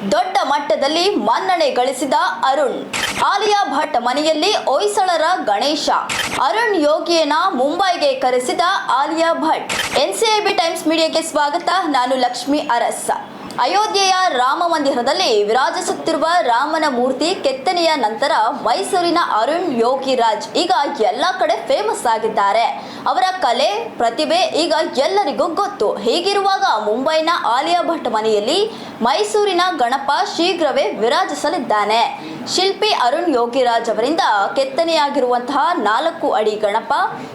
ದೊಡ್ಡ ಮಟ್ಟದಲ್ಲಿ ಮನ್ನಣೆ ಗಳಿಸಿದ ಅರುಣ್. ಆಲಿಯಾ ಭಟ್ ಮನೆಯಲ್ಲಿ ಹೊಯ್ಸಳರ ಗಣೇಶ. ಅರುಣ್ ಯೋಗಿಯನ್ನ ಮುಂಬೈಗೆ ಕರೆಸಿದ ಆಲಿಯಾ ಭಟ್. ಎನ್ಸಿಐಬಿ ಟೈಮ್ಸ್ ಮೀಡಿಯಾಗೆ ಸ್ವಾಗತ. ನಾನು ಲಕ್ಷ್ಮಿ ಅರಸ್. ಅಯೋಧ್ಯೆಯ ರಾಮ ಮಂದಿರದಲ್ಲಿ ವಿರಾಜಿಸುತ್ತಿರುವ ರಾಮನ ಮೂರ್ತಿ ಕೆತ್ತನೆಯ ನಂತರ ಮೈಸೂರಿನ ಅರುಣ್ ಯೋಗಿರಾಜ್ ಈಗ ಎಲ್ಲ ಕಡೆ ಫೇಮಸ್ ಆಗಿದ್ದಾರೆ. ಅವರ ಕಲೆ, ಪ್ರತಿಭೆ ಈಗ ಎಲ್ಲರಿಗೂ ಗೊತ್ತು. ಹೀಗಿರುವಾಗ ಮುಂಬೈನ ಆಲಿಯಾ ಭಟ್ ಮನೆಯಲ್ಲಿ ಮೈಸೂರಿನ ಗಣಪ ಶೀಘ್ರವೇ ವಿರಾಜಿಸಲಿದ್ದಾನೆ. ಶಿಲ್ಪಿ ಅರುಣ್ ಯೋಗಿರಾಜ್ ಅವರಿಂದ ಕೆತ್ತನೆಯಾಗಿರುವಂತಹ ನಾಲ್ಕು ಅಡಿ ಗಣಪ,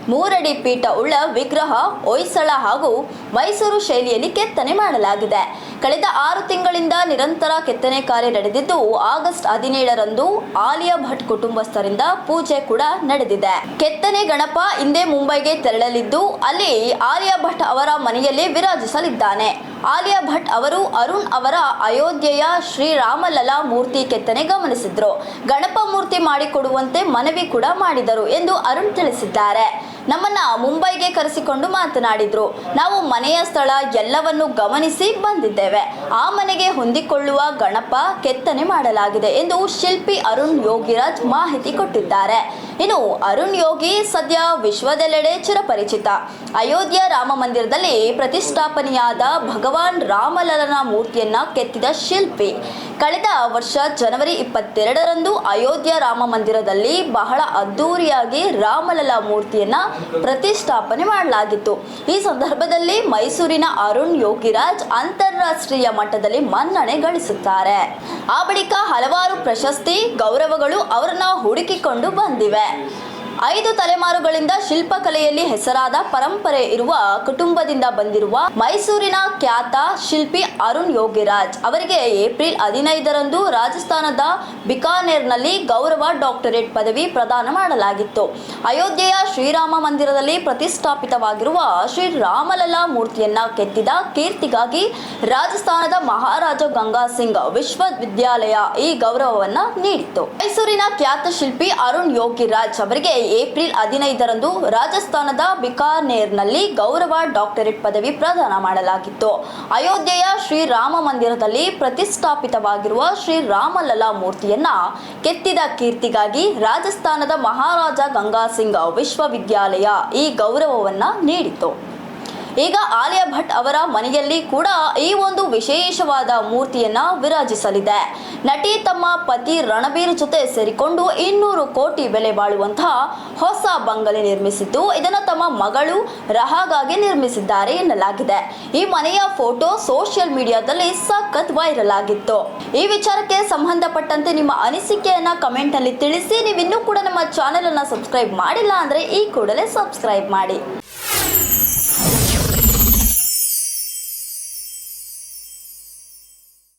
ಮೂರಡಿ ಪೀಠ ಉಳ್ಳ ವಿಗ್ರಹ, ಹೊಯ್ಸಳ ಹಾಗೂ ಮೈಸೂರು ಶೈಲಿಯಲ್ಲಿ ಕೆತ್ತನೆ ಮಾಡಲಾಗಿದೆ. ಕಳೆದ ಆರು ತಿಂಗಳಿಂದ ನಿರಂತರ ಕೆತ್ತನೆ ಕಾರ್ಯ ನಡೆದಿದ್ದು, ಆಗಸ್ಟ್ ಹದಿನೇಳರಂದು ಆಲಿಯಾ ಭಟ್ ಕುಟುಂಬಸ್ಥರಿಂದ ಪೂಜೆ ಕೂಡ ನಡೆದಿದೆ. ಕೆತ್ತನೆ ಗಣಪ ಹಿಂದೆ ಮುಂಬೈಗೆ ತೆರಳಲಿದ್ದು, ಅಲ್ಲಿ ಆಲಿಯಾ ಭಟ್ ಅವರ ಮನೆಯಲ್ಲಿ ವಿರಾಜಿಸಲಿದ್ದಾನೆ. ಆಲಿಯಾ ಭಟ್ ಅವರು ಅರುಣ್ ಅವರ ಅಯೋಧ್ಯೆಯ ಶ್ರೀರಾಮಲಲಾ ಮೂರ್ತಿ ಕೆತ್ತನೆ ಗಮನಿಸಿದ್ರು. ಗಣಪ ಮೂರ್ತಿ ಮಾಡಿಕೊಡುವಂತೆ ಮನವಿ ಕೂಡ ಮಾಡಿದರು ಎಂದು ಅರುಣ್ ತಿಳಿಸಿದ್ದಾರೆ. ನಮ್ಮನ್ನ ಮುಂಬೈಗೆ ಕರೆಸಿಕೊಂಡು ಮಾತನಾಡಿದ್ರು. ನಾವು ಮನೆಯ ಸ್ಥಳ ಎಲ್ಲವನ್ನು ಗಮನಿಸಿ ಬಂದಿದ್ದೇವೆ. ಆ ಮನೆಗೆ ಹೊಂದಿಕೊಳ್ಳುವ ಗಣಪ ಕೆತ್ತನೆ ಮಾಡಲಾಗಿದೆ ಎಂದು ಶಿಲ್ಪಿ ಅರುಣ್ ಯೋಗಿರಾಜ್ ಮಾಹಿತಿ ಕೊಟ್ಟಿದ್ದಾರೆ. ಇನ್ನು ಅರುಣ್ ಯೋಗಿ ಸದ್ಯ ವಿಶ್ವದೆಲ್ಲೆಡೆ ಚಿರಪರಿಚಿತ. ಅಯೋಧ್ಯ ರಾಮ ಮಂದಿರದಲ್ಲಿ ಪ್ರತಿಷ್ಠಾಪನೆಯಾದ ಭಗವಾನ್ ರಾಮಲಲನ ಮೂರ್ತಿಯನ್ನ ಕೆತ್ತಿದ ಶಿಲ್ಪಿ. ಕಳೆದ ವರ್ಷ ಜನವರಿ ಇಪ್ಪತ್ತೆರಡರಂದು ಅಯೋಧ್ಯ ರಾಮ ಮಂದಿರದಲ್ಲಿ ಬಹಳ ಅದ್ದೂರಿಯಾಗಿ ರಾಮಲಲ ಮೂರ್ತಿಯನ್ನ ಪ್ರತಿಷ್ಠಾಪನೆ ಮಾಡಲಾಗಿತ್ತು. ಈ ಸಂದರ್ಭದಲ್ಲಿ ಮೈಸೂರಿನ ಅರುಣ್ ಯೋಗಿರಾಜ್ ಅಂತಾರಾಷ್ಟ್ರೀಯ ಮಟ್ಟದಲ್ಲಿ ಮನ್ನಣೆ ಗಳಿಸುತ್ತಾರೆ. ಆ ಬಳಿಕ ಹಲವಾರು ಪ್ರಶಸ್ತಿ, ಗೌರವಗಳು ಅವರನ್ನ ಹುಡುಕಿಕೊಂಡು ಬಂದಿವೆ. ಐದು ತಲೆಮಾರುಗಳಿಂದ ಶಿಲ್ಪಕಲೆಯಲ್ಲಿ ಹೆಸರಾದ ಪರಂಪರೆ ಇರುವ ಕುಟುಂಬದಿಂದ ಬಂದಿರುವ ಮೈಸೂರಿನ ಖ್ಯಾತ ಶಿಲ್ಪಿ ಅರುಣ್ ಯೋಗಿರಾಜ್ ಅವರಿಗೆ ಏಪ್ರಿಲ್ ಹದಿನೈದರಂದು ರಾಜಸ್ಥಾನದ ಬಿಕಾನೇರ್ನಲ್ಲಿ ಗೌರವ ಡಾಕ್ಟರೇಟ್ ಪದವಿ ಪ್ರದಾನ ಮಾಡಲಾಗಿತ್ತು. ಅಯೋಧ್ಯೆಯ ಶ್ರೀರಾಮ ಮಂದಿರದಲ್ಲಿ ಪ್ರತಿಷ್ಠಾಪಿತವಾಗಿರುವ ಶ್ರೀ ರಾಮಲಲ್ಲಾ ಮೂರ್ತಿಯನ್ನ ಕೆತ್ತಿದ ಕೀರ್ತಿಗಾಗಿ ರಾಜಸ್ಥಾನದ ಮಹಾರಾಜ ಗಂಗಾ ಸಿಂಗ್ ವಿಶ್ವವಿದ್ಯಾಲಯ ಈ ಗೌರವವನ್ನ ನೀಡಿತ್ತು. ಮೈಸೂರಿನ ಖ್ಯಾತ ಶಿಲ್ಪಿ ಅರುಣ್ ಯೋಗಿರಾಜ್ ಅವರಿಗೆ ಏಪ್ರಿಲ್ ಹದಿನೈದರಂದು ರಾಜಸ್ಥಾನದ ಬಿಕಾನೇರ್ನಲ್ಲಿ ಗೌರವ ಡಾಕ್ಟರೇಟ್ ಪದವಿ ಪ್ರದಾನ ಮಾಡಲಾಗಿತ್ತು. ಅಯೋಧ್ಯೆಯ ಶ್ರೀರಾಮ ಮಂದಿರದಲ್ಲಿ ಪ್ರತಿಷ್ಠಾಪಿತವಾಗಿರುವ ಶ್ರೀ ರಾಮಲಲ್ಲಾ ಮೂರ್ತಿಯನ್ನ ಕೆತ್ತಿದ ಕೀರ್ತಿಗಾಗಿ ರಾಜಸ್ಥಾನದ ಮಹಾರಾಜ ಗಂಗಾ ಸಿಂಗ್ ವಿಶ್ವವಿದ್ಯಾಲಯ ಈ ಗೌರವವನ್ನ ನೀಡಿತು ಈಗ ಆಲಿಯಾ ಭಟ್ ಅವರ ಮನೆಯಲ್ಲಿ ಕೂಡ ಈ ಒಂದು ವಿಶೇಷವಾದ ಮೂರ್ತಿಯನ್ನ ವಿರಾಜಿಸಲಿದೆ. ನಟಿ ತಮ್ಮ ಪತಿ ರಣಬೀರ್ ಜೊತೆ ಸೇರಿಕೊಂಡು ಇನ್ನೂರು ಕೋಟಿ ಬೆಲೆ ಬಾಳುವಂತಹ ಹೊಸ ಬಂಗಲೆ ನಿರ್ಮಿಸಿದ್ದು, ಇದನ್ನು ತಮ್ಮ ಮಗಳು ರಹಾಗಾಗಿ ನಿರ್ಮಿಸಿದ್ದಾರೆ ಎನ್ನಲಾಗಿದೆ. ಈ ಮನೆಯ ಫೋಟೋ ಸೋಷಿಯಲ್ ಮೀಡಿಯಾದಲ್ಲಿ ಸಖತ್ ವೈರಲ್ ಆಗಿತ್ತು. ಈ ವಿಚಾರಕ್ಕೆ ಸಂಬಂಧಪಟ್ಟಂತೆ ನಿಮ್ಮ ಅನಿಸಿಕೆಯನ್ನ ಕಮೆಂಟ್ನಲ್ಲಿ ತಿಳಿಸಿ ನೀವು ಇನ್ನೂ ಕೂಡ ನಮ್ಮ ಚಾನೆಲ್ ಅನ್ನ ಸಬ್ಸ್ಕ್ರೈಬ್ ಮಾಡಿಲ್ಲ ಅಂದ್ರೆ ಈ ಕೂಡಲೇ ಸಬ್ಸ್ಕ್ರೈಬ್ ಮಾಡಿ.